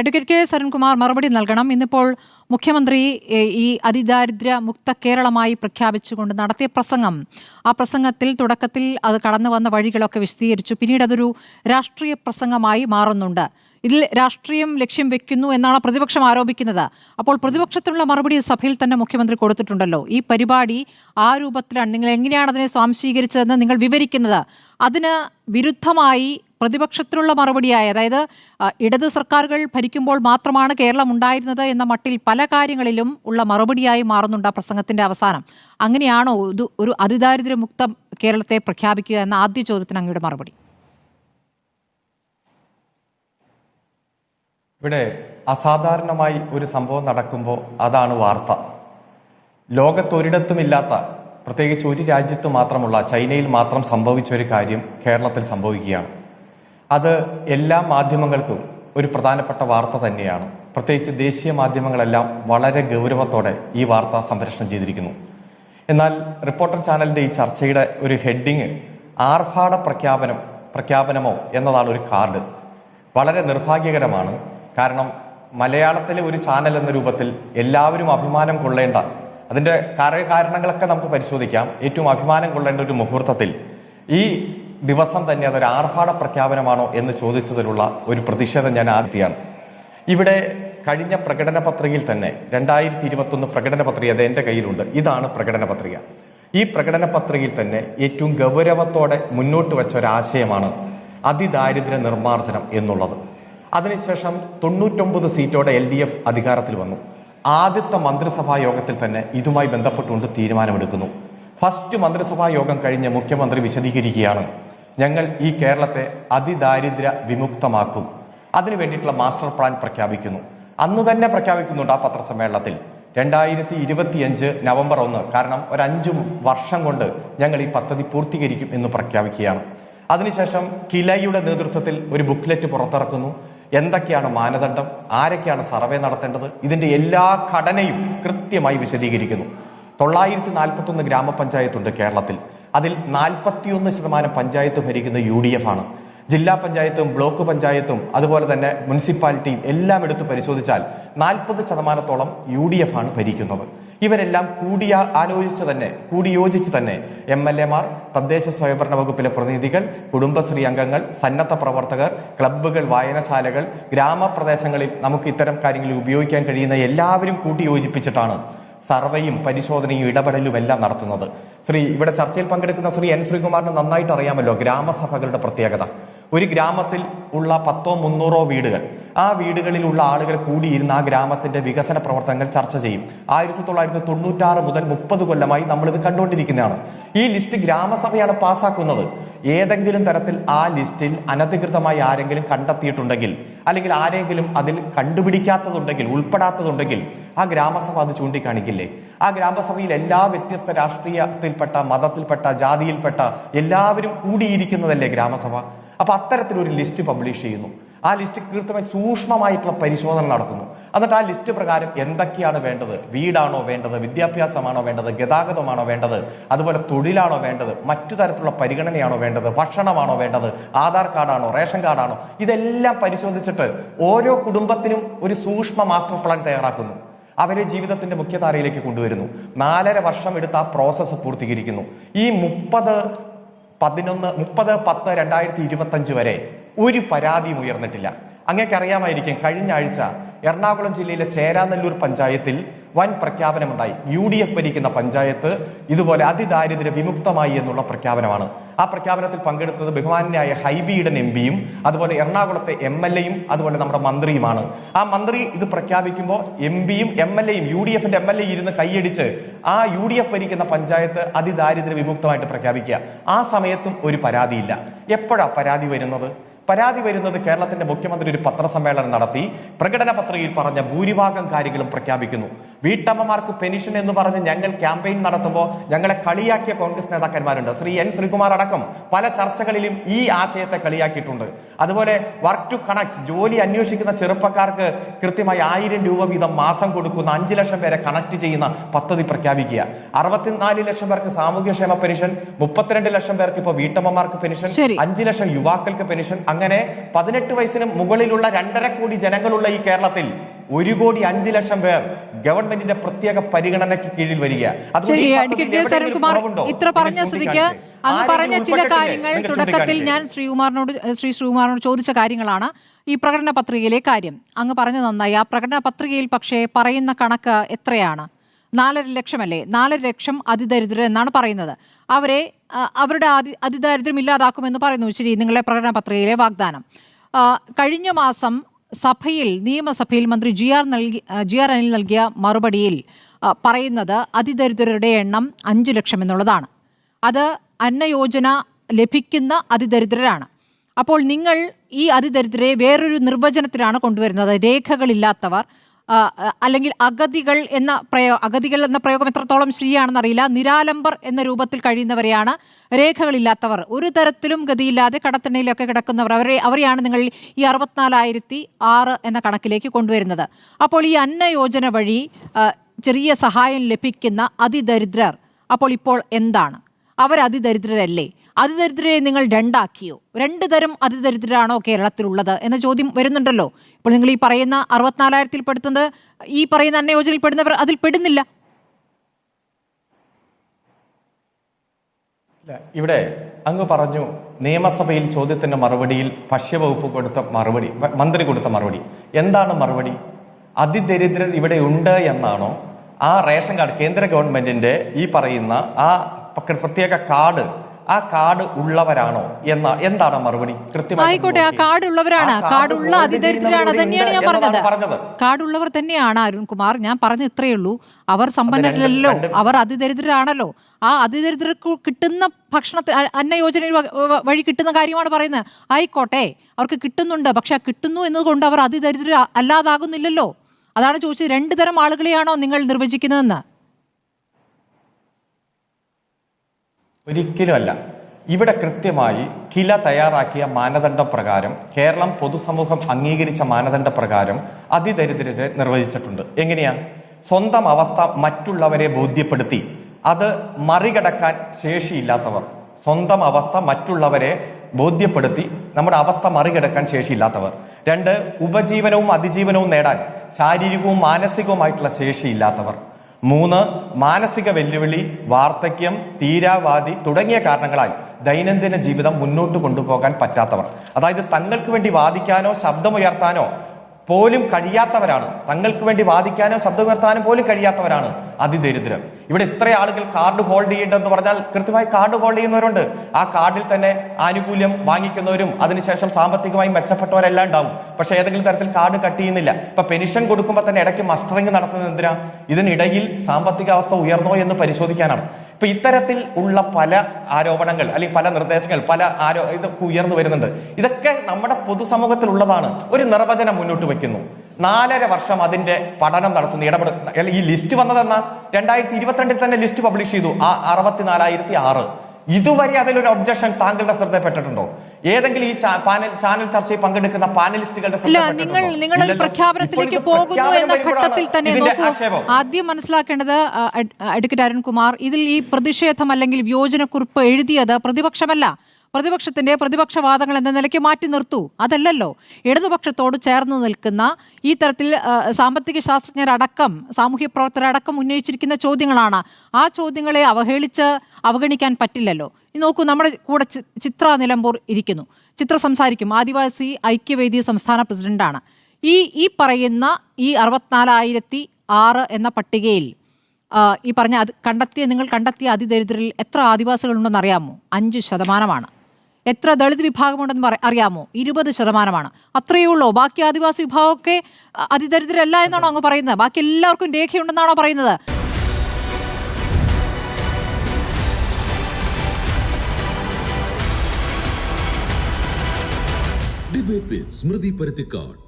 Advocate K Sarankumar മറുപടി നൽകണം. ഇന്നിപ്പോൾ മുഖ്യമന്ത്രി ഈ അതിദാരിദ്ര്യ മുക്ത കേരളമായി പ്രഖ്യാപിച്ചുകൊണ്ട് നടത്തിയ പ്രസംഗം. ആ പ്രസംഗത്തിൽ തുടക്കത്തിൽ അത് കടന്നു വന്ന വഴികളൊക്കെ വിശദീകരിച്ചു. പിന്നീട് അതൊരു രാഷ്ട്രീയ പ്രസംഗമായി മാറുന്നുണ്ട്. ഇതിൽ രാഷ്ട്രീയം ലക്ഷ്യം വെക്കുന്നു എന്നാണ് പ്രതിപക്ഷം ആരോപിക്കുന്നത്. അപ്പോൾ പ്രതിപക്ഷത്തിനുള്ള മറുപടി സഭയിൽ തന്നെ മുഖ്യമന്ത്രി കൊടുത്തിട്ടുണ്ടല്ലോ. ഈ പരിപാടി ആ രൂപത്തിലാണ്. നിങ്ങൾ എങ്ങനെയാണ് അതിനെ സ്വാംശീകരിച്ചതെന്ന് നിങ്ങൾ വിവരിക്കുന്നത്? അതിന് വിരുദ്ധമായി പ്രതിപക്ഷത്തിനുള്ള മറുപടിയായി. അതായത് ഇടതു സർക്കാരുകൾ ഭരിക്കുമ്പോൾ മാത്രമാണ് കേരളം ഉണ്ടായിരുന്നത് എന്ന മട്ടിൽ പല കാര്യങ്ങളിലും ഉള്ള മറുപടിയായി മാറുന്നുണ്ട് ആ പ്രസംഗത്തിന്റെ അവസാനം. അങ്ങനെയാണോ ഇത് ഒരു അതിദാരിദ്ര്യമുക്ത കേരളത്തെ പ്രഖ്യാപിക്കുക എന്ന ആദ്യ ചോദ്യത്തിന് അങ്ങയുടെ മറുപടി? ഇവിടെ അസാധാരണമായി ഒരു സംഭവം നടക്കുമ്പോൾ അതാണ് വാർത്ത. ലോകത്തൊരിടത്തുമില്ലാത്ത പ്രത്യേകിച്ച് ഒരു രാജ്യത്ത് മാത്രമുള്ള ചൈനയിൽ മാത്രം സംഭവിച്ച ഒരു കാര്യം കേരളത്തിൽ സംഭവിക്കുകയാണ്. അത് എല്ലാ മാധ്യമങ്ങൾക്കും ഒരു പ്രധാനപ്പെട്ട വാർത്ത തന്നെയാണ്. പ്രത്യേകിച്ച് ദേശീയ മാധ്യമങ്ങളെല്ലാം വളരെ ഗൗരവത്തോടെ ഈ വാർത്ത സംപ്രേഷണം ചെയ്തിരിക്കുന്നു. എന്നാൽ റിപ്പോർട്ടർ ചാനലിന്റെ ഈ ചർച്ചയുടെ ഒരു ഹെഡിങ് ആർഭാട പ്രഖ്യാപനം പ്രഖ്യാപനമോ എന്നതാണ് ഒരു കാർഡ്. വളരെ നിർഭാഗ്യകരമാണ്. കാരണം മലയാളത്തിലെ ഒരു ചാനൽ എന്ന രൂപത്തിൽ എല്ലാവരും അഭിമാനം കൊള്ളേണ്ട അതിന്റെ കാരണങ്ങളൊക്കെ നമുക്ക് പരിശോധിക്കാം. ഏറ്റവും അഭിമാനം കൊള്ളേണ്ട ഒരു മുഹൂർത്തത്തിൽ ഈ ദിവസം തന്നെ അതൊരു ആർഭാട പ്രഖ്യാപനമാണോ എന്ന് ചോദിച്ചതിലുള്ള ഒരു പ്രതിഷേധം ഞാൻ ആദ്യമാണ്. ഇവിടെ കഴിഞ്ഞ പ്രകടന പത്രികയിൽ തന്നെ രണ്ടായിരത്തി ഇരുപത്തൊന്ന് പ്രകടന പത്രിക അത് എന്റെ കയ്യിലുണ്ട്. ഇതാണ് പ്രകടന പത്രിക. ഈ പ്രകടന പത്രികയിൽ തന്നെ ഏറ്റവും ഗൗരവത്തോടെ മുന്നോട്ട് വെച്ച ഒരാശയമാണ് അതിദാരിദ്ര്യ നിർമ്മാർജനം എന്നുള്ളത്. അതിനുശേഷം തൊണ്ണൂറ്റൊമ്പത് സീറ്റോടെ എൽ ഡി എഫ് അധികാരത്തിൽ വന്നു. ആദ്യത്തെ മന്ത്രിസഭാ യോഗത്തിൽ തന്നെ ഇതുമായി ബന്ധപ്പെട്ടുകൊണ്ട് തീരുമാനമെടുക്കുന്നു. ഫസ്റ്റ് മന്ത്രിസഭാ യോഗം കഴിഞ്ഞ് മുഖ്യമന്ത്രി വിശദീകരിക്കുകയാണ്. ഞങ്ങൾ ഈ കേരളത്തെ അതിദാരിദ്ര്യ വിമുക്തമാക്കും. അതിനു വേണ്ടിയിട്ടുള്ള മാസ്റ്റർ പ്ലാൻ പ്രഖ്യാപിക്കുന്നു. അന്ന് തന്നെ പ്രഖ്യാപിക്കുന്നുണ്ട് ആ പത്രസമ്മേളനത്തിൽ. രണ്ടായിരത്തി ഇരുപത്തിയഞ്ച് നവംബർ ഒന്ന് കാരണം ഒരു അഞ്ചു വർഷം കൊണ്ട് ഞങ്ങൾ ഈ പദ്ധതി പൂർത്തീകരിക്കും എന്ന് പ്രഖ്യാപിക്കുകയാണ്. അതിനുശേഷം കിലയുടെ നേതൃത്വത്തിൽ ഒരു ബുക്ക്ലെറ്റ് പുറത്തിറക്കുന്നു. എന്തൊക്കെയാണ് മാനദണ്ഡം? ആരൊക്കെയാണ് സർവേ നടത്തേണ്ടത്? ഇതിന്റെ എല്ലാ ഘടനയും കൃത്യമായി വിശദീകരിക്കുന്നു. തൊള്ളായിരത്തി നാൽപ്പത്തി ഒന്ന് ഗ്രാമപഞ്ചായത്തുണ്ട് കേരളത്തിൽ. അതിൽ നാൽപ്പത്തിയൊന്ന് ശതമാനം പഞ്ചായത്ത് ഭരിക്കുന്ന യു ഡി എഫ് ആണ്. ജില്ലാ പഞ്ചായത്തും ബ്ലോക്ക് പഞ്ചായത്തും അതുപോലെ തന്നെ മുനിസിപ്പാലിറ്റിയും എല്ലാം എടുത്തു പരിശോധിച്ചാൽ നാൽപ്പത് ശതമാനത്തോളം യു ഡി എഫ് ആണ് ഭരിക്കുന്നത്. ഇവരെല്ലാം കൂടിയ ആലോചിച്ച് തന്നെ കൂടിയോജിച്ച് തന്നെ എം എൽ എമാർ തദ്ദേശ സ്വയംഭരണ വകുപ്പിലെ പ്രതിനിധികൾ കുടുംബശ്രീ അംഗങ്ങൾ സന്നദ്ധ പ്രവർത്തകർ ക്ലബ്ബുകൾ വായനശാലകൾ ഗ്രാമപ്രദേശങ്ങളിൽ നമുക്ക് ഇത്തരം കാര്യങ്ങളിൽ ഉപയോഗിക്കാൻ കഴിയുന്ന എല്ലാവരും കൂട്ടിയോജിപ്പിച്ചിട്ടാണ് സർവേയും പരിശോധനയും ഇടപെടലും എല്ലാം നടത്തുന്നത്. ശ്രീ ഇവിടെ ചർച്ചയിൽ പങ്കെടുക്കുന്ന ശ്രീ എൻ ശ്രീകുമാറിന് നന്നായിട്ട് അറിയാമല്ലോ ഗ്രാമസഭകളുടെ പ്രത്യേകത. ഒരു ഗ്രാമത്തിൽ ഉള്ള പത്തോ മുന്നൂറോ വീടുകൾ. ആ വീടുകളിലുള്ള ആളുകൾ കൂടിയിരുന്ന് ആ ഗ്രാമത്തിന്റെ വികസന പ്രവർത്തനങ്ങൾ ചർച്ച ചെയ്യും. ആയിരത്തി തൊള്ളായിരത്തി തൊണ്ണൂറ്റാറ് മുതൽ മുപ്പത് കൊല്ലമായി നമ്മൾ ഇത് കണ്ടുകൊണ്ടിരിക്കുന്നതാണ്. ഈ ലിസ്റ്റ് ഗ്രാമസഭയാണ് പാസ്സാക്കുന്നത് ഏതെങ്കിലും തരത്തിൽ ആ ലിസ്റ്റിൽ അനധികൃതമായി ആരെങ്കിലും കണ്ടെത്തിയിട്ടുണ്ടെങ്കിൽ അല്ലെങ്കിൽ ആരെങ്കിലും അതിൽ കണ്ടുപിടിക്കാത്തതുണ്ടെങ്കിൽ ഉൾപ്പെടാത്തതുണ്ടെങ്കിൽ ആ ഗ്രാമസഭ അത് ചൂണ്ടിക്കാണിക്കില്ലേ? ആ ഗ്രാമസഭയിൽ എല്ലാ വ്യത്യസ്ത രാഷ്ട്രീയത്തിൽപ്പെട്ട മതത്തിൽപ്പെട്ട ജാതിയിൽപ്പെട്ട എല്ലാവരും കൂടിയിരിക്കുന്നതല്ലേ ഗ്രാമസഭ? അപ്പൊ അത്തരത്തിലൊരു ലിസ്റ്റ് പബ്ലിഷ് ചെയ്യുന്നു. ആ ലിസ്റ്റ് കൃത്യമായി സൂക്ഷ്മമായിട്ടുള്ള പരിശോധന നടത്തുന്നു. എന്നിട്ട് ആ ലിസ്റ്റ് പ്രകാരം എന്തൊക്കെയാണ് വേണ്ടത്? വീടാണോ വേണ്ടത്? വിദ്യാഭ്യാസമാണോ വേണ്ടത്? ഗതാഗതമാണോ വേണ്ടത്? അതുപോലെ തൊഴിലാണോ വേണ്ടത്? മറ്റു തരത്തിലുള്ള പരിഗണനയാണോ വേണ്ടത്? ഭക്ഷണമാണോ വേണ്ടത്? ആധാർ കാർഡാണോ? റേഷൻ കാർഡാണോ? ഇതെല്ലാം പരിശോധിച്ചിട്ട് ഓരോ കുടുംബത്തിനും ഒരു സൂക്ഷ്മ മാസ്റ്റർ പ്ലാൻ തയ്യാറാക്കുന്നു. അവരെ ജീവിതത്തിന്റെ മുഖ്യധാരയിലേക്ക് കൊണ്ടുവരുന്നു. നാലര വർഷം എടുത്ത് ആ പ്രോസസ്സ് പൂർത്തീകരിക്കുന്നു. ഈ മുപ്പത് പതിനൊന്ന് മുപ്പത് പത്ത് രണ്ടായിരത്തി ഇരുപത്തി അഞ്ച് വരെ ഒരു പരാതിയും ഉയർന്നിട്ടില്ല. അങ്ങേക്കറിയാമായിരിക്കും കഴിഞ്ഞ ആഴ്ച എറണാകുളം ജില്ലയിലെ ചേരാനല്ലൂർ പഞ്ചായത്തിൽ വൻ പ്രഖ്യാപനമുണ്ടായി. യു ഡി എഫ് ഭരിക്കുന്ന പഞ്ചായത്ത് ഇതുപോലെ അതിദാരിദ്ര്യ വിമുക്തമായി എന്നുള്ള പ്രഖ്യാപനമാണ്. ആ പ്രഖ്യാപനത്തിൽ പങ്കെടുത്തത് ബഹുമാനായ ഹൈബിയുടെ എം പിയും അതുപോലെ എറണാകുളത്തെ എം എൽ എയും അതുപോലെ നമ്മുടെ മന്ത്രിയുമാണ്. ആ മന്ത്രി ഇത് പ്രഖ്യാപിക്കുമ്പോൾ എം പിയും എം എൽ എയും യു ഡി എഫിന്റെ എം എൽ എ ഇരുന്ന് കൈയടിച്ച് ആ യു ഡി എഫ് ഭരിക്കുന്ന പഞ്ചായത്ത് അതിദാരിദ്ര്യ വിമുക്തമായിട്ട് പ്രഖ്യാപിക്കുക. ആ സമയത്തും ഒരു പരാതിയില്ല. എപ്പോഴാ പരാതി വരുന്നത്? പരാതി വരുന്നത് കേരളത്തിന്റെ മുഖ്യമന്ത്രി ഒരു പത്രസമ്മേളനം നടത്തി. പ്രകടന പത്രികയിൽ പറഞ്ഞ ഭൂരിഭാഗം കാര്യങ്ങളും പ്രഖ്യാപിക്കുന്നു. വീട്ടമ്മമാർക്ക് പെൻഷൻ എന്ന് പറഞ്ഞ് ഞങ്ങൾ ക്യാമ്പയിൻ നടത്തുമ്പോൾ ഞങ്ങളെ കളിയാക്കിയ കോൺഗ്രസ് നേതാക്കന്മാരുണ്ട്. ശ്രീ എൻ ശ്രീകുമാർ അടക്കം പല ചർച്ചകളിലും ഈ ആശയത്തെ കളിയാക്കിയിട്ടുണ്ട്. അതുപോലെ വർക്ക് ടു കണക്ട് ജോലി അന്വേഷിക്കുന്ന ചെറുപ്പക്കാർക്ക് കൃത്യമായി ആയിരം രൂപ വീതം മാസം കൊടുക്കുന്ന അഞ്ചു ലക്ഷം പേരെ കണക്ട് ചെയ്യുന്ന പദ്ധതി പ്രഖ്യാപിക്കുക. അറുപത്തിനാല് ലക്ഷം പേർക്ക് സാമൂഹ്യക്ഷേമ പെൻഷൻ മുപ്പത്തിരണ്ട് ലക്ഷം പേർക്ക് ഇപ്പോൾ വീട്ടമ്മമാർക്ക് പെൻഷൻ. അഞ്ചു ലക്ഷം യുവാക്കൾക്ക് പെൻഷൻ. അങ്ങനെ പതിനെട്ട് വയസ്സിന് മുകളിലുള്ള രണ്ടര കോടി ജനങ്ങളുള്ള ഈ കേരളത്തിൽ ഒരു കോടി അഞ്ചു ലക്ഷം പേർ ഗവൺമെന്റിന്റെ പ്രത്യേക പരിഗണനയ്ക്ക് കീഴിൽ വരിക? ഇത്ര പറഞ്ഞ സ്ഥിതിക്ക്. അങ്ങ് പറഞ്ഞ ചില കാര്യങ്ങൾ തുടക്കത്തിൽ. ഞാൻ ശ്രീകുമാറിനോട് ശ്രീ ശ്രീകുമാറിനോട് ചോദിച്ച കാര്യങ്ങളാണ്. ഈ പ്രകടന പത്രികയിലെ കാര്യം. അങ്ങ് പറഞ്ഞു നന്നായി. ആ പ്രകടന പത്രികയിൽ പക്ഷേ പറയുന്ന കണക്ക് എത്രയാണ്? നാലര ലക്ഷമല്ലേ? നാലര ലക്ഷം അതിദരിദ്രർ എന്നാണ് പറയുന്നത്. അവരെ അവരുടെ അതി അതിദാരിദ്ര്യം ഇല്ലാതാക്കുമെന്ന് പറയുന്നു. ശരി നിങ്ങളുടെ പ്രകടന പത്രികയിലെ വാഗ്ദാനം. കഴിഞ്ഞ മാസം സഭയിൽ നിയമസഭയിൽ മന്ത്രി ജി ആർ നൽകി ജി ആർ അനിൽ നൽകിയ മറുപടിയിൽ പറയുന്നത് അതിദരിദ്രരുടെ എണ്ണം അഞ്ച് ലക്ഷം എന്നുള്ളതാണ്. അത് അന്നയോജന ലഭിക്കുന്ന അതിദരിദ്രരാണ്. അപ്പോൾ നിങ്ങൾ ഈ അതിദരിദ്രരെ വേറൊരു നിർവചനത്തിലാണ് കൊണ്ടുവരുന്നത്. രേഖകളില്ലാത്തവർ അല്ലെങ്കിൽ അഗതികൾ എന്ന പ്രയോ അഗതികൾ എന്ന പ്രയോഗം എത്രത്തോളം ശരിയാണെന്നറിയില്ല നിരാലംബർ എന്ന രൂപത്തിൽ കഴിയുന്നവരെയാണ് രേഖകളില്ലാത്തവർ. ഒരു തരത്തിലും ഗതിയില്ലാതെ കടത്തിണ്ണയിലൊക്കെ കിടക്കുന്നവർ. അവരെ അവരെയാണ് നിങ്ങൾ ഈ അറുപത്തിനാലായിരത്തി ആറ് എന്ന കണക്കിലേക്ക് കൊണ്ടുവരുന്നത്. അപ്പോൾ ഈ അന്ന യോജന വഴി ചെറിയ സഹായം ലഭിക്കുന്ന അതിദരിദ്രർ അപ്പോൾ ഇപ്പോൾ എന്താണ്? അവർ അതിദരിദ്രരല്ലേ അതിദരിദ്രരെ നിങ്ങൾ രണ്ടാക്കിയോ? രണ്ട് തരം അതിദരിദ്രരാണോ കേരളത്തിലുള്ളത്? എന്ന ചോദ്യം വരുന്നുണ്ടല്ലോ. ഇപ്പോൾ നിങ്ങൾ ഈ പറയുന്ന അറുപത്തിനാലായിരത്തിൽ പെടുത്തുന്നത് ഈ പറയുന്ന അന്ന യോജനയിൽ പെടുന്നവർ അതിൽ പെടുന്നില്ല. ഇവിടെ അങ്ങ് പറഞ്ഞു നിയമസഭയിൽ ചോദ്യത്തിന്റെ മറുപടിയിൽ ഭക്ഷ്യവകുപ്പ് കൊടുത്ത മറുപടി മന്ത്രി കൊടുത്ത മറുപടി. എന്താണ് മറുപടി? അതിദരിദ്രർ ഇവിടെ ഉണ്ട് എന്നാണോ? ആ റേഷൻ കാർഡ് കേന്ദ്ര ഗവൺമെന്റിന്റെ ഈ പറയുന്ന ആ പ്രത്യേക കാർഡ് ആ കാർഡ് ഉള്ളവരാണോ എന്ന എന്താണ് മറുപടി? ആയിക്കോട്ടെ ആ കാർഡ് ഉള്ളവരാണ് കാർഡ് ഉള്ള അതിദരിദ്രരാണ്. തന്നെയാണ് ഞാൻ പറഞ്ഞത്. കാർഡ് ഉള്ളവർ തന്നെയാണ് അരുൺകുമാർ. ഞാൻ പറഞ്ഞ ഇത്രയേ ഉള്ളൂ. അവർ സമ്പന്നരല്ലോ അവർ അതിദരിദ്രരാണല്ലോ. ആ അതിദരിദ്രർക്ക് കിട്ടുന്ന ഭക്ഷണത്തിൽ അന്നയോജന അന്ന യോജന വഴി കിട്ടുന്ന കാര്യമാണ് പറയുന്നത്. ആയിക്കോട്ടെ അവർക്ക് കിട്ടുന്നുണ്ട്. പക്ഷെ കിട്ടുന്നു എന്നതുകൊണ്ട് അവർ അതിദരിദ്ര അല്ലാതാകുന്നില്ലല്ലോ. അതാണ് ചോദിച്ചത്. രണ്ടു തരം ആളുകളെയാണോ നിങ്ങൾ നിർവചിക്കുന്നതെന്ന്? ഒരിക്കലുമല്ല. ഇവിടെ കൃത്യമായി കില തയ്യാറാക്കിയ മാനദണ്ഡ പ്രകാരം കേരളം പൊതുസമൂഹം അംഗീകരിച്ച മാനദണ്ഡ പ്രകാരം അതിദരിദ്രരെ നിർവചിച്ചിട്ടുണ്ട്. എങ്ങനെയാ? സ്വന്തം അവസ്ഥ മറ്റുള്ളവരെ ബോധ്യപ്പെടുത്തി. അത് മറികടക്കാൻ ശേഷിയില്ലാത്തവർ. സ്വന്തം അവസ്ഥ മറ്റുള്ളവരെ ബോധ്യപ്പെടുത്തി നമ്മുടെ അവസ്ഥ മറികടക്കാൻ ശേഷിയില്ലാത്തവർ. രണ്ട് ഉപജീവനവും അതിജീവനവും നേടാൻ ശാരീരികവും മാനസികവുമായിട്ടുള്ള ശേഷിയില്ലാത്തവർ. മൂന്ന് മാനസിക വെല്ലുവിളി വാർദ്ധക്യം തീരാവാദി തുടങ്ങിയ കാരണങ്ങളാൽ ദൈനംദിന ജീവിതം മുന്നോട്ട് കൊണ്ടുപോകാൻ പറ്റാത്തവർ. അതായത് തങ്ങൾക്ക് വേണ്ടി വാദിക്കാനോ ശബ്ദമുയർത്താനോ പോലും കഴിയാത്തവരാണ്. തങ്ങൾക്ക് വേണ്ടി വാദിക്കാനോ ശബ്ദമുയർത്താനോ പോലും കഴിയാത്തവരാണ് അതിദരിദ്രം ഇവിടെ ഇത്ര ആളുകൾ കാർഡ് ഹോൾഡ് ചെയ്യേണ്ടതെന്ന് പറഞ്ഞാൽ കൃത്യമായി കാർഡ് ഹോൾഡ് ചെയ്യുന്നവരുണ്ട്. ആ കാർഡിൽ തന്നെ ആനുകൂല്യം വാങ്ങിക്കുന്നവരും അതിനുശേഷം സാമ്പത്തികമായി മെച്ചപ്പെട്ടവരെല്ലാം ഉണ്ടാവും. പക്ഷേ ഏതെങ്കിലും തരത്തിൽ കാർഡ് കട്ട് ചെയ്യുന്നില്ല. ഇപ്പൊ പെൻഷൻ കൊടുക്കുമ്പോൾ തന്നെ ഇടയ്ക്ക് മസ്റ്ററിംഗ് നടത്തുന്നത് എന്തിനാ? ഇതിനിടയിൽ സാമ്പത്തിക അവസ്ഥ ഉയർന്നോ എന്ന് പരിശോധിക്കാനാണ്. ഇപ്പൊ ഇത്തരത്തിൽ ഉള്ള പല ആരോപണങ്ങൾ അല്ലെങ്കിൽ പല നിർദ്ദേശങ്ങൾ പല ആരോ ഇതൊക്കെ ഉയർന്നു വരുന്നുണ്ട്. ഇതൊക്കെ നമ്മുടെ പൊതുസമൂഹത്തിൽ ഉള്ളതാണ് ഒരു നിർവചനം മുന്നോട്ട് വെക്കുന്നു നാലര വർഷം അതിന്റെ പഠനം നടത്തുന്നു ഇടപെടൽ ഈ ലിസ്റ്റ് വന്നതെന്നാ? രണ്ടായിരത്തി ഇരുപത്തിരണ്ടിൽ തന്നെ ലിസ്റ്റ് പബ്ലിഷ് ചെയ്തു ആ അറുപത്തിനാലായിരത്തി ആറ് ഇതുവരെ അതിലൊരു ഒബ്ജക്ഷൻ താങ്കളുടെ ശ്രദ്ധപ്പെട്ടിട്ടുണ്ടോ ഏതെങ്കിലും ഈ പാനൽ ചാനൽ ചർച്ചയിൽ പങ്കെടുക്കുന്ന പാനലിസ്റ്റുകളുടെ നിങ്ങൾ നിങ്ങൾ പ്രഖ്യാപനത്തിലേക്ക് പോകുന്നു എന്ന ഘട്ടത്തിൽ തന്നെ ആദ്യം മനസ്സിലാക്കേണ്ടത് അഡ്വക്കേറ്റ് അരുൺകുമാർ ഇതിൽ ഈ പ്രതിഷേധം അല്ലെങ്കിൽ വിയോജനക്കുറിപ്പ് എഴുതിയത് പ്രതിപക്ഷമല്ല. പ്രതിപക്ഷത്തിന്റെ പ്രതിപക്ഷവാദങ്ങൾ എന്ന നിലയ്ക്ക് മാറ്റി നിർത്തൂ. അതല്ലല്ലോ. ഇടതുപക്ഷത്തോട് ചേർന്ന് നിൽക്കുന്ന ഈ തരത്തിൽ സാമ്പത്തിക ശാസ്ത്രജ്ഞരടക്കം സാമൂഹ്യ പ്രവർത്തകരടക്കം ഉന്നയിച്ചിരിക്കുന്ന ചോദ്യങ്ങളാണ്. ആ ചോദ്യങ്ങളെ അവഹേളിച്ച് അവഗണിക്കാൻ പറ്റില്ലല്ലോ. നോക്കൂ നമ്മുടെ കൂടെ ചിത്ര നിലമ്പൂർ ഇരിക്കുന്നു. ചിത്ര സംസാരിക്കും. ആദിവാസി ഐക്യവേദി സംസ്ഥാന പ്രസിഡന്റാണ്. ഈ ഈ പറയുന്ന ഈ അറുപത്തിനാലായിരത്തി ആറ് എന്ന പട്ടികയിൽ ഈ പറഞ്ഞ അത് കണ്ടെത്തിയ നിങ്ങൾ കണ്ടെത്തിയ അതിദരിദ്രരിൽ എത്ര ആദിവാസികളുണ്ടെന്ന് അറിയാമോ അഞ്ച് ശതമാനമാണ്. എത്ര ദളിത് വിഭാഗമുണ്ടെന്ന് അറിയാമോ? ഇരുപത് ശതമാനമാണ്. അത്രയേ ഉള്ളൂ. ബാക്കി ആദിവാസി വിഭാഗമൊക്കെ അതിദരിദ്രല്ല എന്നാണോ അങ്ങ് പറയുന്നത്? ബാക്കി എല്ലാവർക്കും രേഖയുണ്ടെന്നാണോ പറയുന്നത്? സ്മൃതി പരുത്തിക്കാട്